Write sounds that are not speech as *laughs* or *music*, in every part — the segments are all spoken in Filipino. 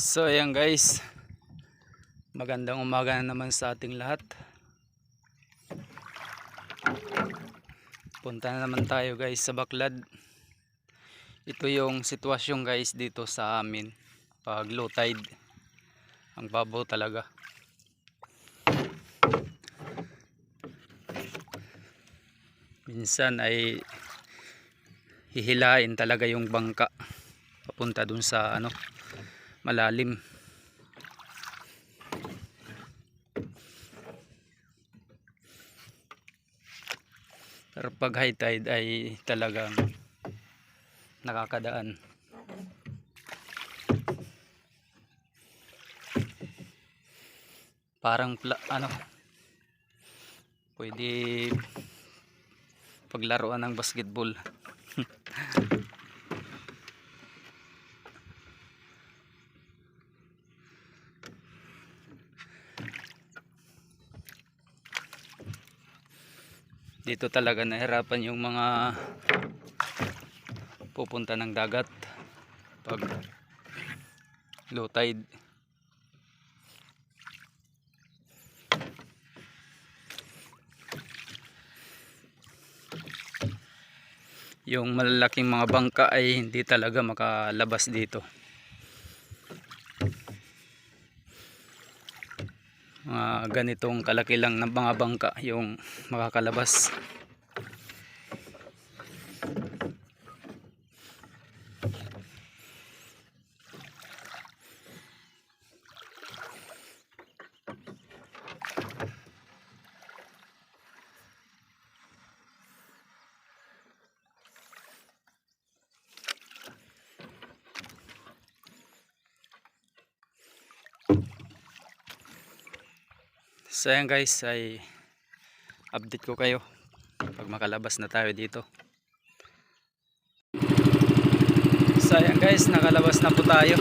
So ayan guys. Magandang umaga na naman sa ating lahat. Punta na naman tayo guys sa Baklad. Ito yung sitwasyon guys dito sa amin. Pag low tide Ang babaw talaga. Minsan ay hihilain talaga yung bangka papunta dun sa ano malalim. Pero pag high tide ay talagang nakakadaan. Parang pla- ano pwede paglaruan ng basketball dito talaga nahirapan yung mga pupunta ng dagat pag low tide. Yung malalaking mga bangka ay hindi talaga makalabas dito ganitong kalaki lang ng mga bangka yung makakalabas So ayan guys ay update ko kayo pag makalabas na tayo dito. So ayan guys nakalabas na po tayo.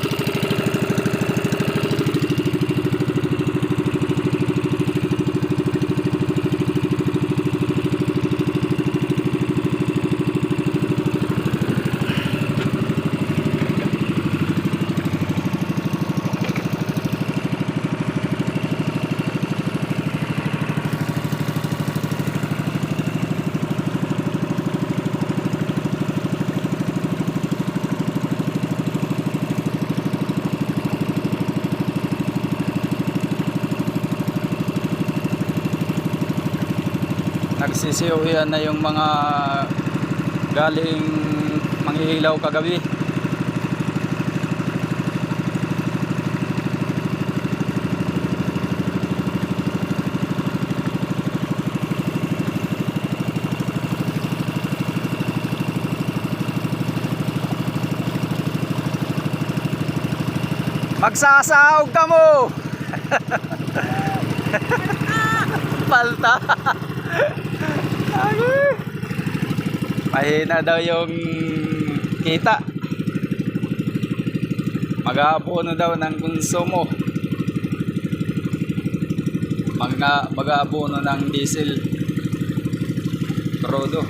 Nagsisiuwian na yung mga galing manghihilaw kagabi. Magsasahog ka mo! *laughs* Palta! *laughs* Mahina daw yung kita. Mag-aabono daw ng konsumo. Mag-aabono ng diesel. Prodo.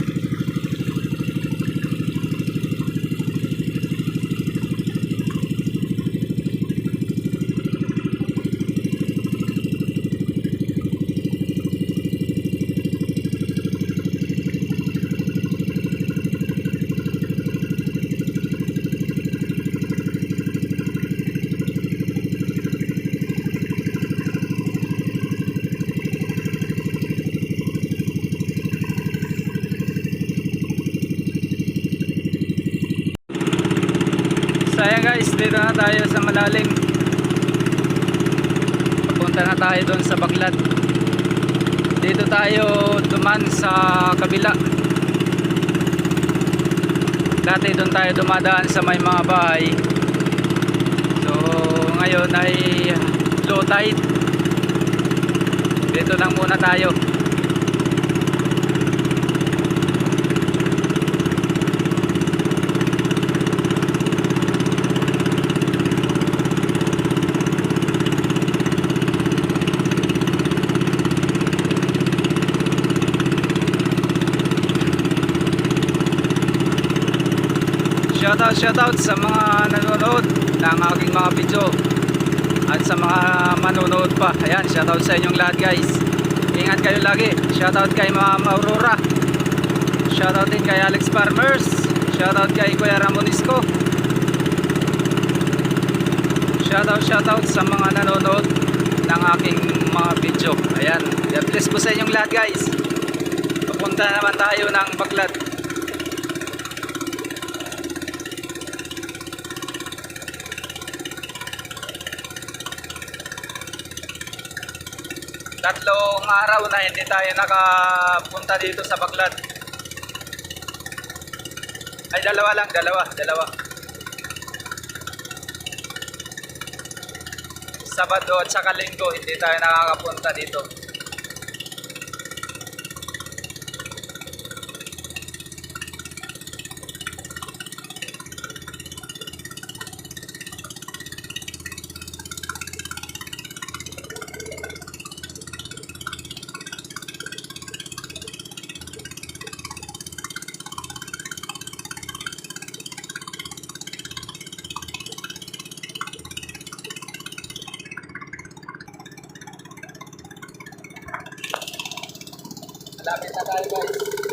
So ayan guys, dito na tayo sa malalim. Papunta na tayo doon sa Baklad. Dito tayo duman sa kabila. Dati doon tayo dumadaan sa may mga bahay. So ngayon ay low tide. Dito lang muna tayo. Shoutout, shoutout sa mga nanonood ng aking mga video. at sa mga manonood pa. Ayan, shoutout sa inyong lahat guys. Ingat kayo lagi. Shoutout kay Ma'am Aurora. Shoutout din kay Alex Farmers. Shoutout kay Kuya Ramonisco. Shoutout, shoutout sa mga nanonood ng aking mga video. Ayan, God bless po sa inyong lahat guys. Papunta naman tayo ng Baklad. Tatlong araw na hindi tayo nakapunta dito sa Baklad. Ay, dalawa lang, dalawa, dalawa. Sabado at saka linggo, hindi tayo nakakapunta dito. Malapit na tayo guys.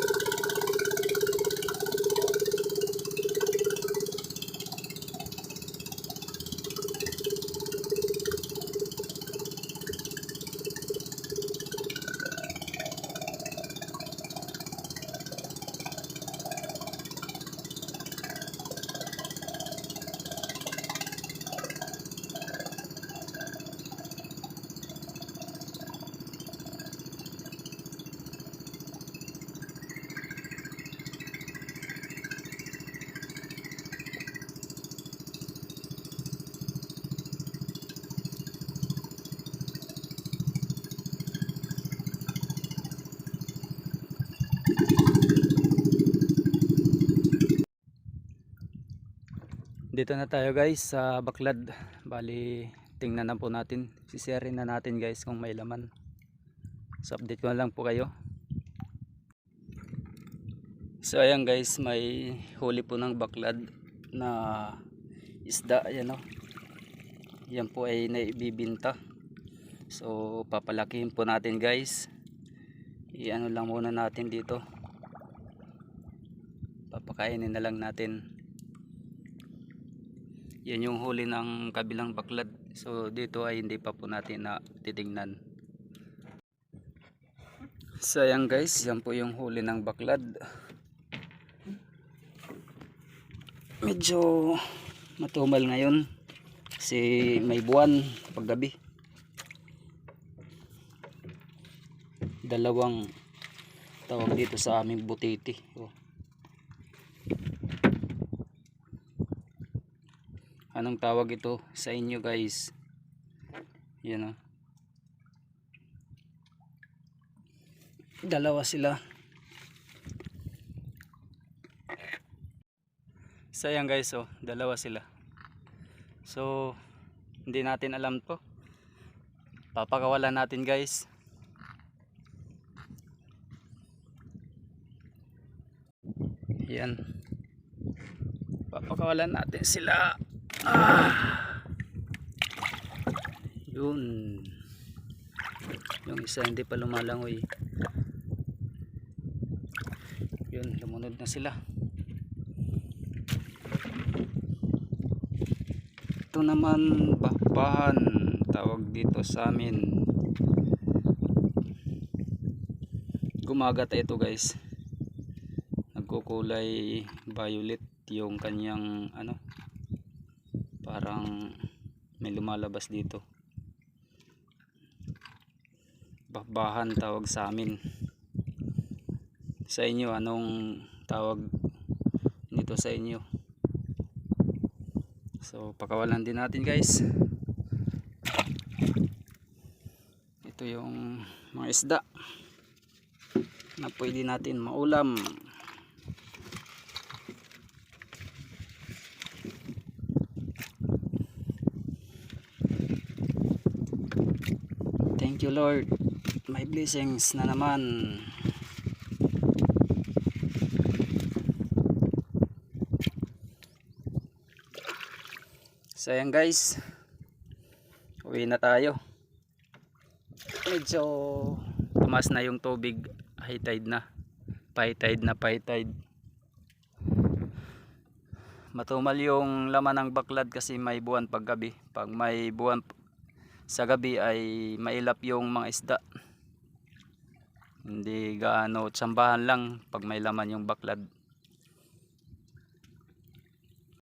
Dito na tayo guys sa Baklad. Bali, tingnan na po natin. Sisiyarin na natin guys kung may laman. So update ko na lang po kayo. So ayan guys, may huli po ng baklad na isda. Ayan o. Yan po ay naibibinta. So papalakihin po natin guys. I-ano lang muna natin dito. Papakainin na lang natin. Yan yung huli ng kabilang baklad. So dito ay hindi pa po natin na titingnan. So ayan guys, yan po yung huli ng baklad. Medyo matumal ngayon kasi may buwan paggabi. Dalawang tawag dito sa aming butiti. Oh. Anong tawag ito sa inyo guys? Yan o. Dalawa sila. So yan guys oh, dalawa sila. So hindi natin alam to. Papakawalan natin guys. Yan. Papakawalan natin sila. Ah. Yun. Yung isa hindi pa lumalangoy. Yun, lumunod na sila. Ito naman bakbahan tawag dito sa amin. Gumagat ito guys. Nagkukulay violet yung kanyang ano parang may lumalabas dito. Bakbahan tawag sa amin. Sa inyo anong tawag nito sa inyo? So pakawalan din natin guys. Ito yung mga isda na pwede natin maulam Thank you Lord. May blessings na naman. So ayan guys. Uwi na tayo. Medyo tumas na yung tubig. High tide na. High tide na high tide. Matumal yung laman ng baklad kasi may buwan pag gabi. Pag may buwan sa gabi ay mailap yung mga isda. Hindi gaano tsambahan lang pag may laman yung baklad.